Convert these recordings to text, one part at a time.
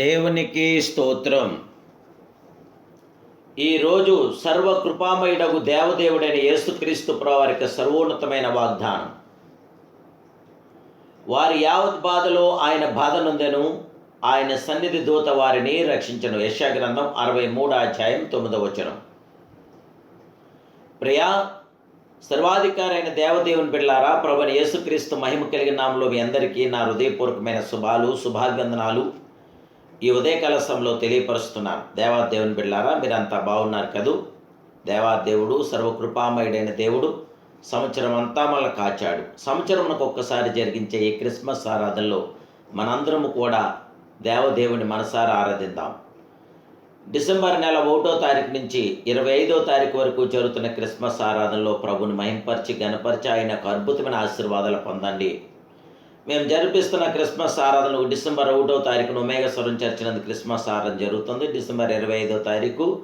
దేవునికి స్తోత్రం. ఈరోజు సర్వకృపామయుడకు దేవదేవుడైన యేసుక్రీస్తు ప్రవారికి సర్వోన్నతమైన వాగ్దానం. వారి యావత్ బాధలో ఆయన బాధనుందెను ఆయన సన్నిధి దూత వారిని రక్షించను. యశాగ్రంథం అరవై మూడు అధ్యాయం తొమ్మిదవ వచనం. ప్రియా సర్వాధికారైన దేవదేవుని బిడ్డారా ప్రభుని యేసుక్రీస్తు మహిమ కలిగిన నామంలో మీ అందరికీ నా హృదయపూర్వకమైన శుభాలు శుభాభివందనాలు. ఈ ఉదయకాల సమయంలో తెలియపరుస్తున్నాను. దేవాదేవుని బిళ్ళారా మీరంతా బాగున్నారు కదూ? దేవాదేవుడు సర్వకృపామయుడైన దేవుడు సంవత్సరం అంతా మళ్ళీ కాచాడు. సంవత్సరంకు ఒక్కసారి జరిగించే ఈ క్రిస్మస్ ఆరాధనలో మనందరము కూడా దేవదేవుని మనసారా ఆరాధిద్దాం. డిసెంబర్ నెల ఒకటో తారీఖు నుంచి ఇరవై ఐదో తారీఖు వరకు జరుగుతున్న క్రిస్మస్ ఆరాధనలో ప్రభుని మహింపరిచి గణపరిచి ఆయన అద్భుతమైన ఆశీర్వాదాలు పొందండి. మేము జరిపిస్తున్న క్రిస్మస్ ఆరాధనకు డిసెంబర్ ఒకటో తారీఖున ఉమేగస్వరం చర్చ్ క్రిస్మస్ ఆరాధన జరుగుతుంది. డిసెంబర్ ఇరవై ఐదో తారీఖు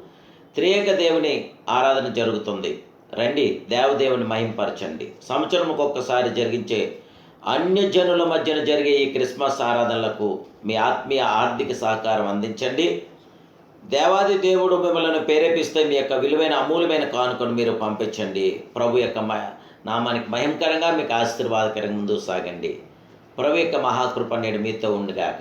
త్రియేక దేవుని ఆరాధన జరుగుతుంది. రండి దేవదేవుని మహింపరచండి. సంవత్సరంకు ఒక్కసారి జరిగించే అన్య జనుల మధ్యన జరిగే ఈ క్రిస్మస్ ఆరాధనలకు మీ ఆత్మీయ ఆర్థిక సహకారం అందించండి. దేవాది దేవుడు మిమ్మల్ని ప్రేరేపిస్తే మీ యొక్క విలువైన అమూల్యమైన కానుకను మీరు పంపించండి. ప్రభు యొక్క మ నామానికి భయంకరంగా మీకు ఆశీర్వాదకరంగా ముందుకు సాగండి. ప్రభు యొక్క మహాకృప నేడు మీతో ఉండుగాక.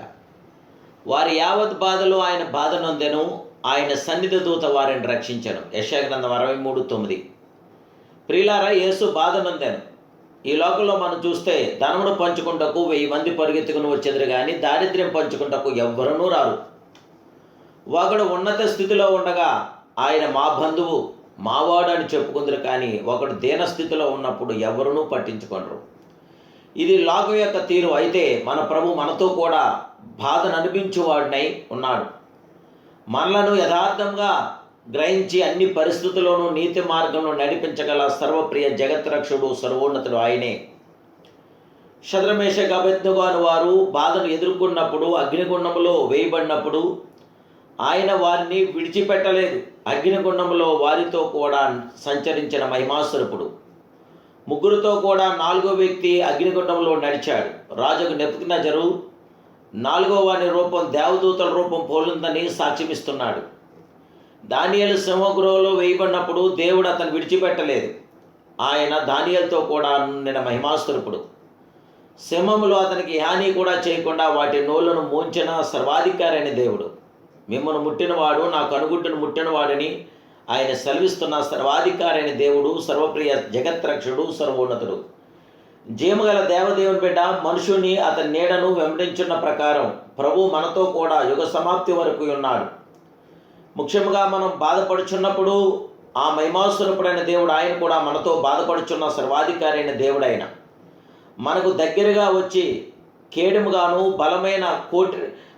వారి యావత్ బాధలో ఆయన బాధ నొందెను ఆయన సన్నిధి దూత వారిని రక్షించను. యశాగ్రంథం అరవై మూడు తొమ్మిది. ప్రియులారా యేసు బాధ నొందాను. ఈ లోకంలో మనం చూస్తే ధనమును పంచుకుంటకు వెయ్యి మంది పరిగెత్తుకుని వచ్చేది కానీ దారిద్ర్యం పంచుకుంటకు ఎవ్వరూ రారు. ఒకడు ఉన్నత స్థితిలో ఉండగా ఆయన మా బంధువు మావాడు అని చెప్పుకుందరు కానీ ఒకడు దీన స్థితిలో ఉన్నప్పుడు ఎవరునూ పట్టించుకోనరు. ఇది లాగు యొక్క తీరు అయితే మన ప్రభు మనతో కూడా బాధను అనిపించేవాడినై ఉన్నాడు. మనలను యథార్థంగా గ్రహించి అన్ని పరిస్థితుల్లోనూ నీతి మార్గంలో నడిపించగల సర్వప్రియ జగత్రక్షుడు సర్వోన్నతుడు ఆయనే. శద్రమేష గబెత్తుగాను వారు బాధను ఎదుర్కొన్నప్పుడు అగ్నిగుండంలో వేయబడినప్పుడు ఆయన వారిని విడిచిపెట్టలేదు. అగ్నిగుండంలో వారితో కూడా సంచరించిన మహిమాస్వరూపుడు ముగ్గురితో కూడా నాలుగో వ్యక్తి అగ్నిగుండంలో నడిచాడు. రాజుకు నెప్పుకునజరు నాలుగో వాని రూపం దేవదూతల రూపం పోలుందని సాక్ష్యమిస్తున్నాడు. దానియలు సింహగృహంలో వేయబడినప్పుడు దేవుడు అతను విడిచిపెట్టలేదు. ఆయన దానియలతో కూడా నిన్న మహిమాస్వరూపుడు సింహములు అతనికి హాని కూడా చేయకుండా వాటి నోళ్ళను మూంచిన సర్వాధికారి దేవుడు. మిమ్మల్ని ముట్టినవాడు నాకు అనుగుడ్డును ముట్టినవాడని ఆయన సెలవిస్తున్న సర్వాధికారి అయిన దేవుడు సర్వప్రియ జగత్రక్షుడు సర్వోన్నతుడు. జీమగల దేవదేవుని బిడ్డ మనుషుని అతని నీడను వెంబడించున్న ప్రకారం ప్రభు మనతో కూడా యుగ సమాప్తి వరకు ఉన్నాడు. ముఖ్యంగా మనం బాధపడుచున్నప్పుడు ఆ మహిమాసురపుడైన దేవుడు ఆయన కూడా మనతో బాధపడుచున్న సర్వాధికారి అయిన మనకు దగ్గరగా వచ్చి కేడుముగాను బలమైన కోటి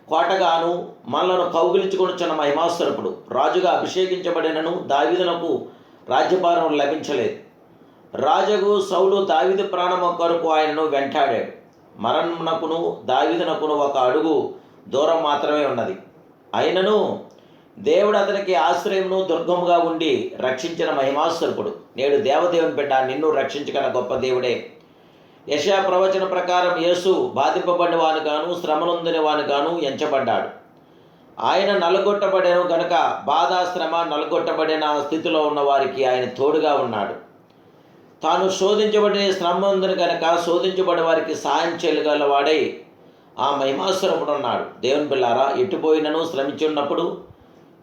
కోటగాను మనలను కౌగిలించుకొనిచున్న మహిమాస్వరపుడు రాజుగా అభిషేకించబడినను దావిదనకు రాజ్యభారం లభించలేదు. రాజగు సౌలు దావిది ప్రాణం కొరకు ఆయనను వెంటాడాడు. మరణమునకును దావిదనకును ఒక అడుగు దూరం మాత్రమే ఉన్నది. అయినను దేవుడు అతనికి ఆశ్రయమును దుర్గముగా ఉండి రక్షించిన మహిమాస్వరపుడు నేడు దేవదేవుని బిడ్డ నిన్ను రక్షించగల గొప్ప దేవుడే. యశా ప్రవచన ప్రకారం యేసు బాధింపబడిన వాని గాను శ్రమనొందిన వాని గాను ఎంచబడ్డాడు. ఆయన నలగొట్టబడేను గనక బాధ శ్రమ నలగొట్టబడిన స్థితిలో ఉన్న వారికి ఆయన తోడుగా ఉన్నాడు. తాను శోధించబడిన శ్రమ ఉందని కనుక శోధించబడే వారికి సాయం చేయగల వాడై ఆ మహిమాశ్వరముడు ఉన్నాడు. దేవుని పిల్లారా ఎట్టుపోయినను శ్రమించున్నప్పుడు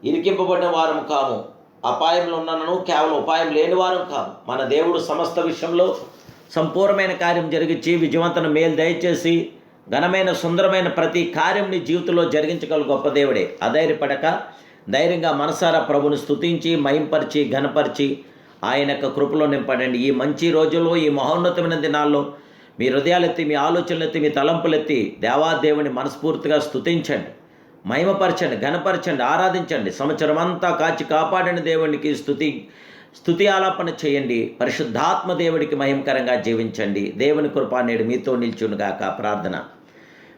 ఇరికింపబడిన వారం కాము. అపాయంలో ఉన్నను కేవలం ఉపాయం లేని వారం కాము. మన దేవుడు సమస్త విషయంలో సంపూర్ణమైన కార్యం జరిగించి విజయవంతను మేలు దయచేసి ఘనమైన సుందరమైన ప్రతి కార్యం నీ జీవితంలో జరిగించగల గొప్ప దేవుడే. అధైర్యపడక ధైర్యంగా మనసారా ప్రభుని స్తుతించి మహింపరిచి ఘనపరిచి ఆయన యొక్క కృపలో నింపడండి. ఈ మంచి రోజుల్లో ఈ మహోన్నతమైన దినాల్లో మీ హృదయాలెత్తి మీ ఆలోచనలెత్తి మీ తలంపులెత్తి దేవాదేవుని మనస్ఫూర్తిగా స్థుతించండి మహిమపరచండి ఘనపరచండి ఆరాధించండి. సంవత్సరం అంతా కాచి కాపాడిన దేవునికి స్థుతి స్థుతి ఆలాపన చేయండి. పరిశుద్ధాత్మ దేవుడికి మహిమకరంగా జీవించండి. దేవుని కృప నేడు మీతో నిల్చునుగాక. ప్రార్థన.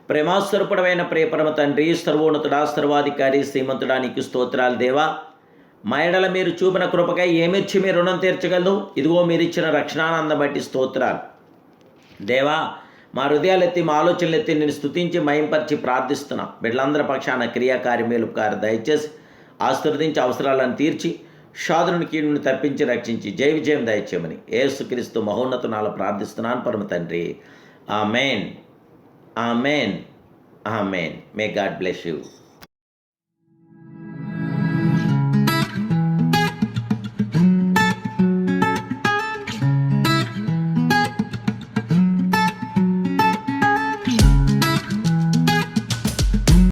ప్రేమాస్వరూపుడమైన ప్రియపరమ తండ్రి సర్వోన్నతుడా సర్వాధికారి శ్రీమంతుడానికి స్తోత్రాలు దేవా. మాయడల మీరు చూపిన కృపకై ఏమిచ్చి మీ రుణం తీర్చగలదు? ఇదిగో మీరు ఇచ్చిన రక్షణానందం బట్టి స్తోత్రాలు. దేవా మా హృదయాలు ఎత్తి మా ఆలోచనలు ఎత్తి నేను స్థుతించి మయంపరిచి ప్రార్థిస్తున్నాం. బిడ్డలందరి పక్షాన క్రియాకారి మేలుకారు దయచేసి ఆశీర్వదించి అవసరాలను తీర్చి షాదుని కీడుని తప్పించి రక్షించి జై విజయం దయచేయమని ఏసుక్రీస్తు మహోన్నతనాలు ప్రార్థిస్తున్నాను. పరమ తండ్రి. ఆ మెయిన్ ఆ మెయిన్ ఆ main may God bless you.